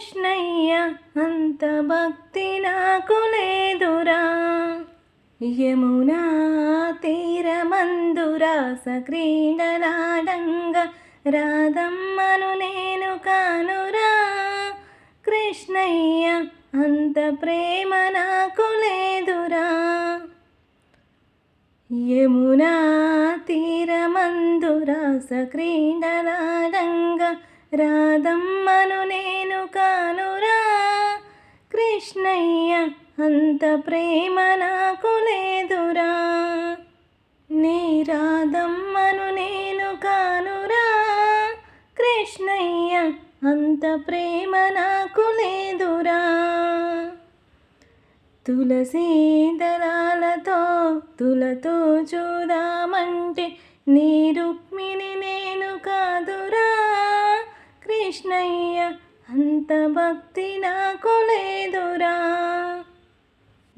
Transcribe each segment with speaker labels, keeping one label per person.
Speaker 1: కృష్ణయ్య అంత భక్తి నాకు లేదురా. యమునా తీరమందురా సక్రీడలాడంగ రాధమ్మను నేను కానురా. కృష్ణయ్య అంత ప్రేమ నాకు లేదురా. యమునా తీరమందురా సక్రీడలాడంగ రాధమ్మ అంత ప్రేమ నాకు లేదురా. నీ రాధమ్మను నేను కానురా. కృష్ణయ్య అంత ప్రేమ నాకు లేదురా. తులసీ దళాలతో తులతో చూదామంటే నీ రుక్మిణి నేను కాదురా. కృష్ణయ్య అంత భక్తి నాకు లేదురా.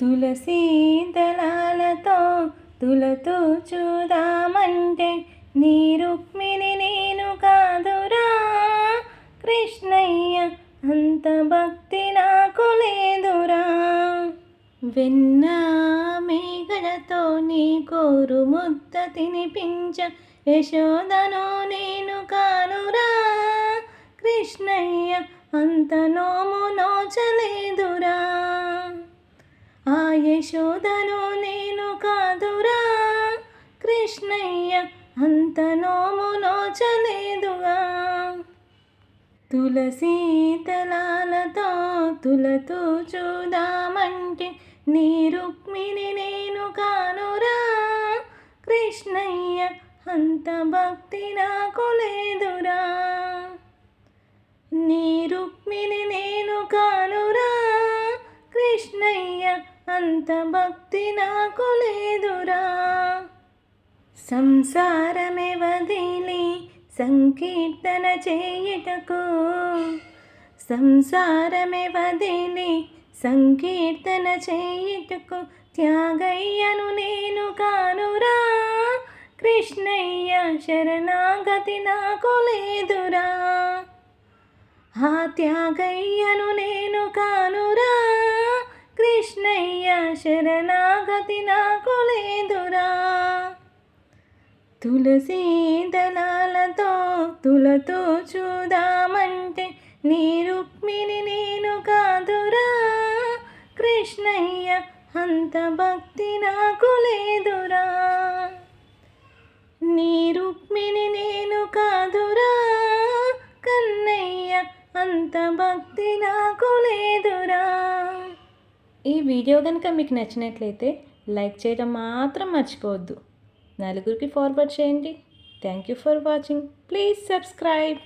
Speaker 1: తులసీ దళాలతో తులతో చూదామంటే నీ రుక్మిణి నేను కాదురా. కృష్ణయ్య అంత భక్తి నాకు లేదురా. వెన్న మేఘలతో నీ కోరు ముద్ద తినిపించ యశోదను నేను కానురా. కృష్ణయ్య అంత నోము నోచలేదురా. యశోదను నేను కాదురా. కృష్ణయ్య అంత నోము నోచలేదుగా తులసీ దళాలతో తులతూ చూదామంటే నీ రుక్మిణి నేను కానురా. కృష్ణయ్య అంత భక్తి నాకు లేదురా. అంత భక్తి నాకు లేదురా. సంసారమే వదిలి సంకీర్తన చేయుటకు. సంసారమే వదిలి సంకీర్తన చేయుటకు త్యాగయ్యను నేను కానురా. కృష్ణయ్య శరణాగతి నాకు లేదురా. ఆ త్యాగయ్యను నేను కానురా. కృష్ణయ్య శరణాగతి నాకు లేదురా. తులసి దళాలతో తులతో చూదామంటే నీ రుక్మిణి నేను కాదురా. కృష్ణయ్య అంత భక్తి నాకు లేదురా. నీ రుక్మిణి నేను కాదురా. కన్నయ్య అంత భక్తి నాకు లేదురా. ఈ వీడియో కనుక మీకు నచ్చినట్లయితే లైక్ చేయడం మాత్రం మర్చిపోవద్దు. నలుగురికి ఫార్వర్డ్ చేయండి. Thank you for watching please subscribe